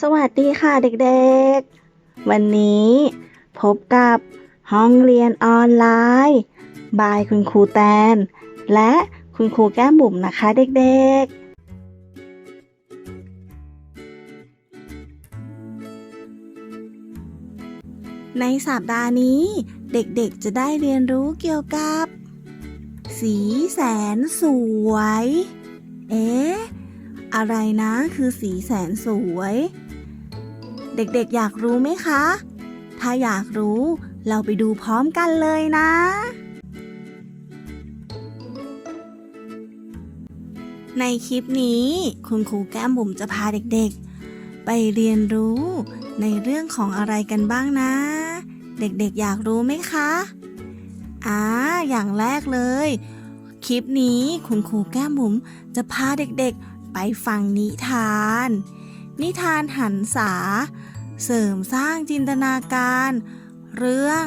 สวัสดีค่ะเด็กๆ วันนี้พบกับห้องเรียนออนไลน์ บายคุณครูแตน และคุณครูแก้มบุ๋มนะคะเด็กๆ ในสัปดาห์นี้เด็กๆจะได้เรียนรู้เกี่ยวกับ สีแสนสวย เอ๊ะ อะไรนะคือสีแสนสวย เด็กๆอยากรู้ไหมคะ ถ้าอยากรู้ เราไปดูพร้อมกันเลยนะ ในคลิปนี้ คุณครูแก้มบุ๋มจะพาเด็กๆ ไปเรียนรู้ในเรื่องของอะไรกันบ้างนะ เด็กๆอยากรู้ไหมคะอ่าอย่างแรกเลย คลิปนี้คุณครูแก้มบุ๋มจะพาเด็กๆไปฟังนิทาน นิทานหันษา เสริมสร้างจินตนาการ เรื่อง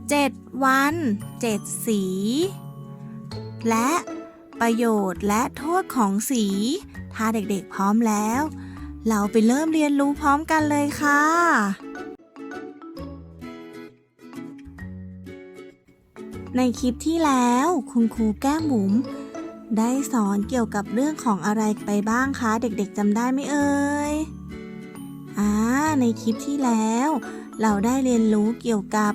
7 วัน 7 สี และประโยชน์และโทษของสี ถ้าเด็กๆพร้อมแล้ว เราไปเริ่มเรียนรู้พร้อมกันเลยค่ะ ในคลิปที่แล้วคุณครูแก้มบุ๋มได้สอนเกี่ยวกับเรื่องของอะไรไปบ้างคะ เด็กๆจำได้ไหมเอ่ย ในคลิปที่แล้ว เราได้เรียนรู้เกี่ยวกับ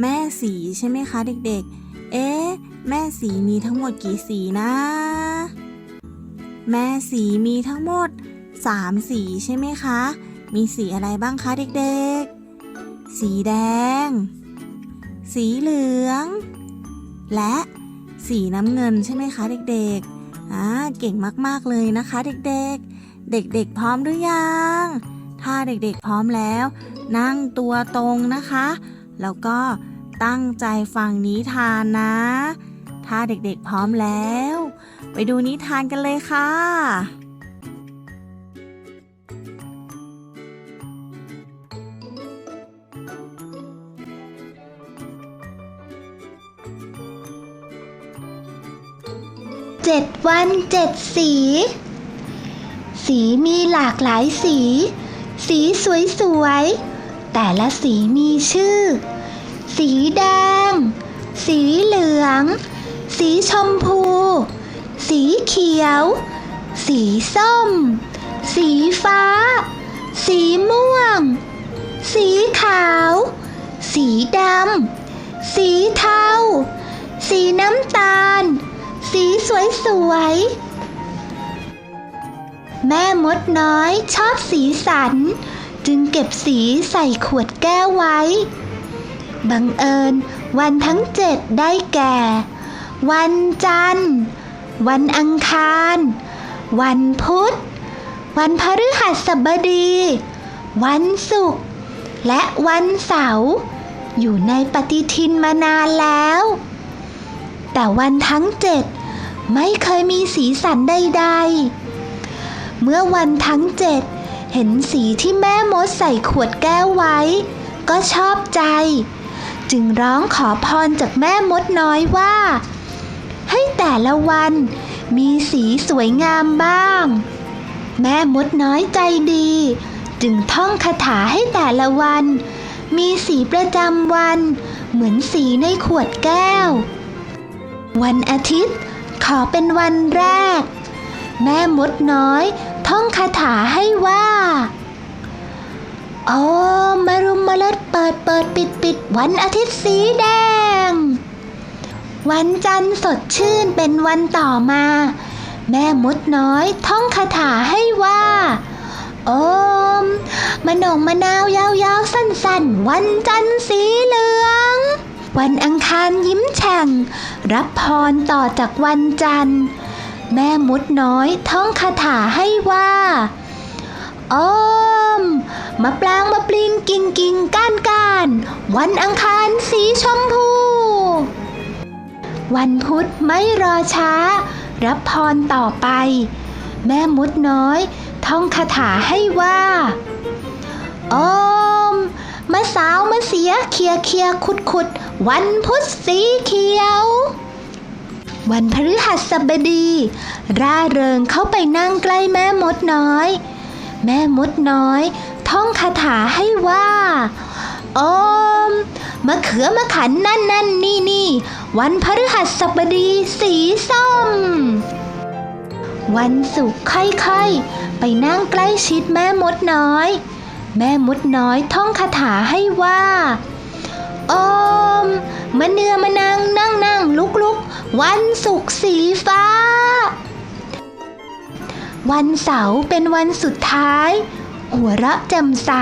แม่สีใช่ไหมคะเด็กๆ เอ๊ะ แม่สีมีทั้งหมดกี่สีนะ แม่สีมีทั้งหมด 3 สีใช่ไหมคะ มีสีอะไรบ้างคะเด็กๆ สีแดง สีเหลือง และสีน้ำเงินใช่ไหมคะเด็กๆ อ่า เก่งมากๆเลยนะคะเด็กๆ เด็กๆ พร้อมหรือยัง ถ้าเด็กๆพร้อมแล้ว นั่งตัวตรงนะคะ แล้วก็ตั้งใจฟังนิทานนะ ถ้าเด็กๆพร้อมแล้ว ไปดูนิทานกันเลยค่ะ เจ็ดวันเจ็ดสี สีมีหลากหลายสี สีสวยๆ แต่ละสีมีชื่อ สีแดง สีเหลือง สีชมพู สีเขียว สีส้ม สีฟ้า สีม่วง สีขาว สีดำ สีเทา สีน้ำตาล สีสวยๆ แม่มดน้อยชอบสีสัน จึงเก็บสีใส่ขวดแก้วไว้ บังเอิญวันทั้งเจ็ดได้แก่ วันจันทร์ วันอังคาร วันพุธ วันพฤหัสบดี วันศุกร์และวันเสาร์อยู่ในปฏิทินมานานแล้ว แต่วันทั้งเจ็ดไม่เคยมีสีสันใดๆ เมื่อวันทั้งเจ็ดเห็นสีที่แม่มดใส่ขวดแก้วไว้ ก็ชอบใจ จึงร้องขอพรจากแม่มดน้อยว่า ให้แต่ละวันมีสีสวยงามบ้าง แม่มดน้อยใจดี จึงท่องคาถาให้แต่ละวัน มีสีประจำวัน เหมือนสีในขวดแก้ว วันอาทิตย์ขอเป็นวันแรก แม่มดน้อย ท่องคาถาให้ว่าโอมมารุมมาเล็ดเปิดเปิดปิดปิดวันอาทิตย์สีแดง วันจันทร์สดชื่นเป็นวันต่อมา แม่มดน้อยท่องคาถาให้ว่าโอมมะนงมะนาวยาวๆ สั้นๆ วันจันทร์สีเหลือง วันอังคารยิ้มแฉ่ง รับพรต่อจากวันจันทร์ แม่มดน้อยท่องคาถาให้ว่าโอมมะปรางมะปลิงกิ่งกิ่งก้านก้าน วันอังคารสีชมพู วันพุธไม่รอช้า รับพรต่อไป แม่มดน้อย ท่องคาถาให้ว่าโอมมะสาวมะเสียเคลียเคลียขุดขุด วันพุธสีเขียว วันพฤหัสบดี ร่าเริงเข้าไปนั่งใกล้แม่มดน้อย แม่มดน้อย ท่องคาถาให้ว่าอมมะเขือมะขันนั่นนั่นนี่นี่วันพฤหัสบดีสีส้ม วันศุกร์ค่อยๆ ไปนั่งใกล้ชิดแม่มดน้อย แม่มดน้อยท่องคาถาให้ว่าอมมะเนือมะนางนั่งนั่งลุกลุก วันศุกร์สีฟ้า วันเสาร์เป็นวันสุดท้าย หัวเราะแจ่มใส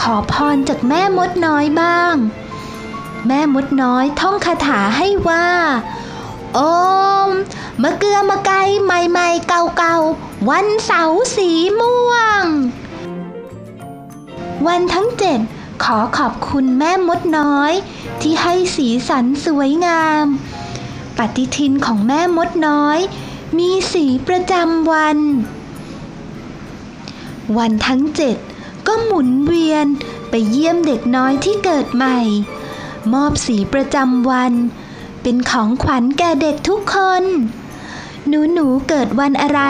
ขอพรจากแม่มดน้อยบ้าง แม่มดน้อยท่องคาถาให้ว่า โอมมะเกลือมะไกใหม่ๆเก่าๆ วันเสาร์สีม่วง วันทั้งเจ็ดขอขอบคุณแม่มดน้อย ที่ให้สีสันสวยงาม ปฏิทินของแม่มดน้อย มีสีประจำวัน วันทั้งเจ็ดก็หมุนเวียนไปเยี่ยมเด็กน้อยที่เกิดใหม่ มอบสีประจำวัน เป็นของขวัญแก่เด็กทุกคน หนูหนูๆเกิดวันอะไร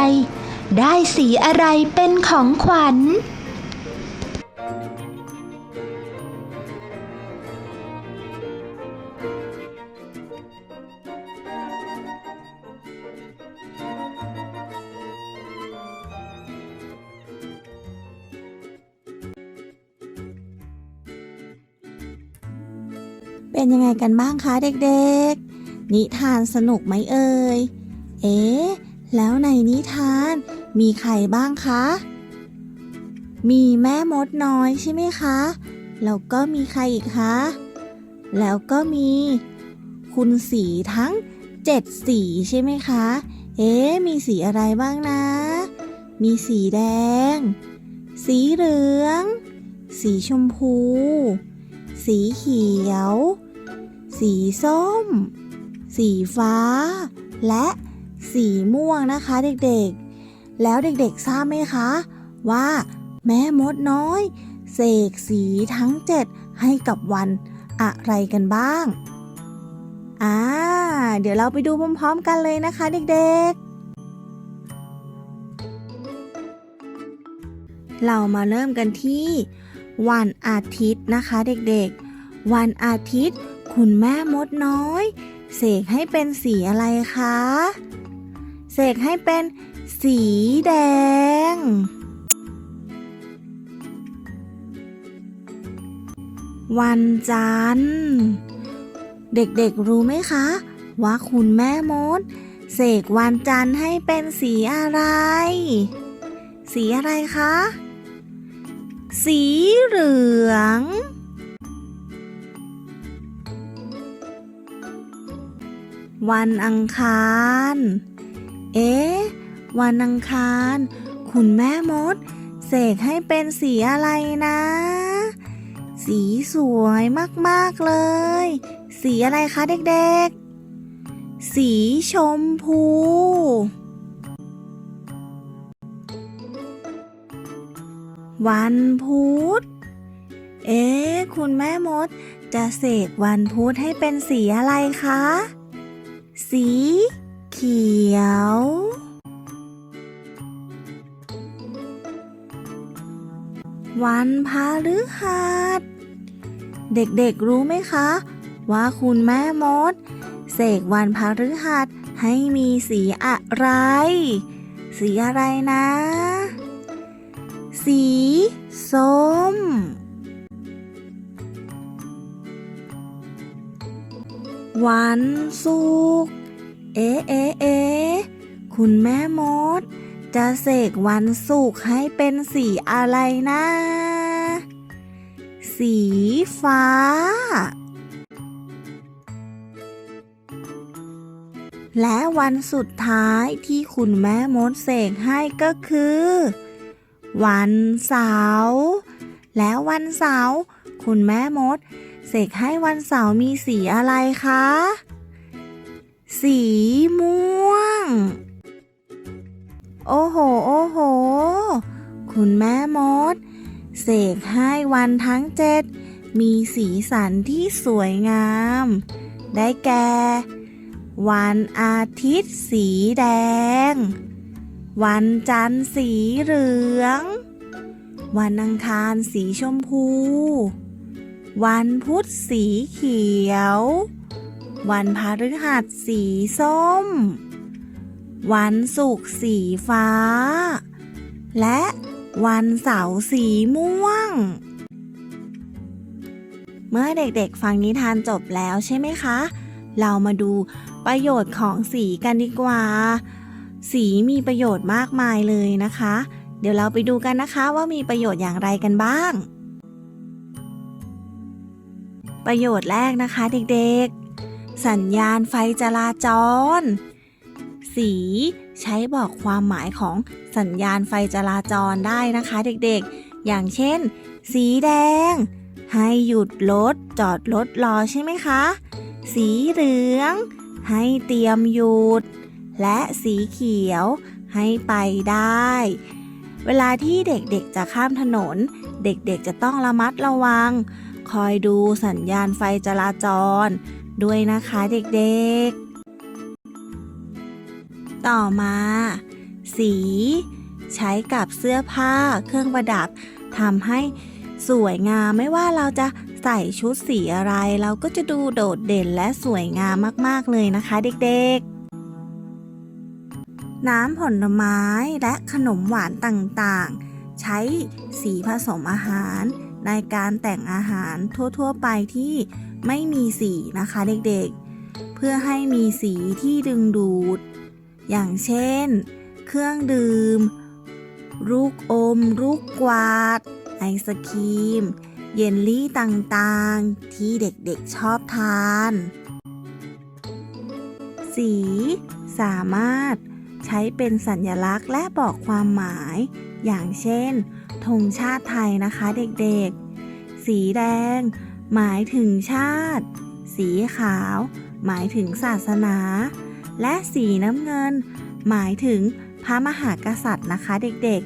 ได้สีอะไรเป็นของขวัญ เป็นยังไงกันบ้างคะเด็กๆ นิทานสนุกไหมเอ่ย เอ๊ะ แล้วในนิทานมีใครบ้างคะ มีแม่มดน้อยใช่ไหมคะ แล้วก็มีใครอีกคะ แล้วก็มี คุณสีทั้งเจ็ดสีใช่ไหมคะ เอ๊ะ มีสีอะไรบ้างนะ มีสีแดง สีเหลือง สีชมพู สีเขียว สีส้ม สีฟ้า และสีม่วงนะคะเด็กๆ แล้วเด็กๆทราบไหมคะ ว่าแม่มดน้อย เสกสีทั้งเจ็ดให้กับวันอะไรกันบ้าง อ่า เดี๋ยวเราไปดูพร้อมๆกันเลยนะคะเด็กๆเรามาเริ่มกันที่ วันอาทิตย์นะคะเด็กๆ วันอาทิตย์ คุณแม่มดน้อย เสกให้เป็นสีอะไรคะ เสกให้เป็นสีแดง วันจันทร์ เด็กๆรู้ไหมคะ ว่าคุณแม่มด เสกวันจันทร์ให้เป็นสีอะไร สีอะไรคะ สีเหลือง วันอังคาร เอ๊ะ วันอังคาร คุณแม่มด เสกให้เป็นสีอะไรนะ สีสวยมากๆเลย สีอะไรคะเด็กๆ สีชมพูวันพุธ เอ๊ะคุณแม่มด จะเสกวันพุธให้เป็นสีอะไรคะ สีเขียว วันพฤหัส เด็กๆรู้ไหมคะ ว่าคุณแม่มด เสกวันพฤหัสให้มีสีอะไร สีอะไรนะ สีส้ม วันศุกร์เอ๊ะเอ๊เอ๊คุณแม่มด จะเสกวันศุกร์ให้เป็นสีอะไรนะ สีฟ้า และวันสุดท้ายที่คุณแม่มดเสกให้ก็คือ วันเสาร์แล้ววันเสาร์คุณแม่มด เสกให้วันเสาร์มีสีอะไรคะ สีม่วง โอ้โห โอ้โห คุณแม่มด เสกให้วันทั้งเจ็ด มีสีสันที่สวยงาม ได้แก่ วันอาทิตย์สีแดง วันจันทร์สีเหลือง วันอังคารสีชมพู วันพุธสีเขียว วันพฤหัสสีส้ม วันศุกร์สีฟ้า และวันเสาร์สีม่วง เมื่อเด็กๆฟังนิทานจบแล้วใช่ไหมคะ เรามาดูประโยชน์ของสีกันดีกว่า สีมีประโยชน์มากมายเลยนะคะ เดี๋ยวเราไปดูกันนะคะว่ามีประโยชน์อย่างไรกันบ้าง ประโยชน์แรกนะคะเด็กๆ สัญญาณไฟจราจร สีใช้บอกความหมายของสัญญาณไฟจราจรได้นะคะเด็กๆ อย่างเช่น สีแดง ให้หยุดรถจอดรถรอใช่ไหมคะ สีเหลือง ให้เตรียมหยุด และสีเขียวให้ไปได้ เวลาที่เด็กๆจะข้ามถนน เด็กๆจะต้องระมัดระวัง คอยดูสัญญาณไฟจราจร ด้วยนะคะเด็กๆ ต่อมา สี ใช้กับเสื้อผ้าเครื่องประดับทำให้สวยงามไม่ว่าเราจะใส่ชุดสีอะไร เราก็จะดูโดดเด่นและสวยงามมากๆเลยนะคะเด็กๆ น้ำผลไม้และขนมหวานต่างๆ ใช้สีผสมอาหาร ในการแต่งอาหารทั่ว ๆ ไปที่ไม่มีสีนะคะเด็กๆ เพื่อให้มีสีที่ดึงดูด อย่างเช่น เครื่องดื่ม ลูกอม ลูกกวาด ไอศครีม เยลลี่ต่างๆ ที่เด็กๆชอบทาน สีสามารถใช้เป็นสัญลักษณ์และบอกความหมาย อย่างเช่น ธงชาติไทยนะคะเด็กๆ สีแดง หมายถึงชาติ สีขาว หมายถึงศาสนา และสีน้ำเงิน หมายถึงพระมหากษัตริย์นะคะเด็ก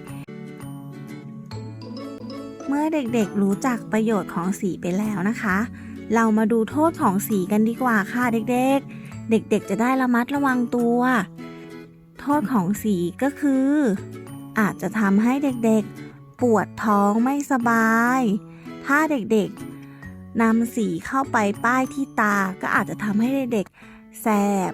ๆเมื่อเด็กๆรู้จักประโยชน์ของสีไปแล้วนะคะ เรามาดูโทษของสีกันดีกว่าค่ะเด็กๆ เด็กๆจะได้ระมัดระวังตัว โทษของสีก็คือ อาจจะทำให้เด็กๆ ปวดท้องไม่สบาย ถ้าเด็กๆนำสีเข้าไปป้ายที่ตาก็อาจจะทำให้เด็กๆแสบ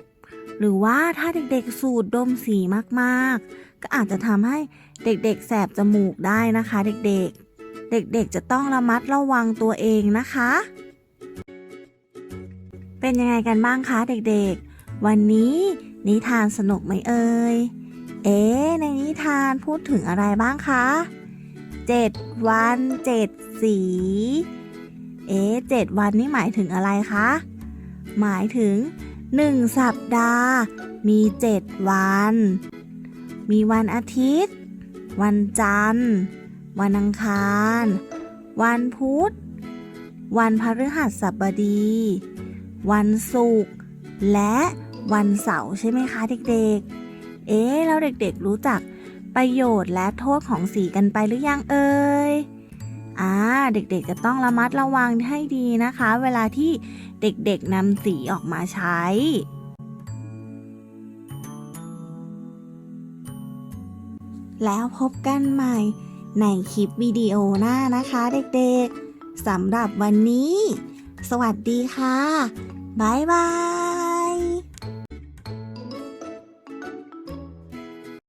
หรือว่าถ้าเด็กๆสูดดมสีมากๆ ก็อาจจะทำให้เด็กๆ แสบจมูกได้นะคะ เด็กๆเด็กๆ จะต้องระมัดระวังตัวเองนะคะ เป็นยังไงกันบ้างคะเด็กๆ วันนี้นิทานสนุกไหมเอ่ย เอ๊ในนิทานพูดถึงอะไรบ้างคะ เจ็ดวันเจ็ดสี เอ๊ะเจ็ดวันนี่หมายถึงอะไรคะ หมายถึงหนึ่งสัปดาห์ มีเจ็ดวัน มีวันอาทิตย์ วันจันทร์ วันอังคาร วันพุธ วันพฤหัสบดี วันศุกร์และวันเสาร์ใช่ไหมคะเด็กๆ เอ๊ะแล้วเด็กๆรู้จัก ประโยชน์และโทษของสีกันไปหรือยังเอ่ยอ่าเด็กๆจะต้องระมัดระวังให้ดีนะคะ เวลาที่เด็กๆนำสีออกมาใช้แล้วพบกันใหม่ในคลิปวิดีโอหน้านะคะเด็กๆ สำหรับวันนี้ สวัสดีค่ะ บ๊ายบาย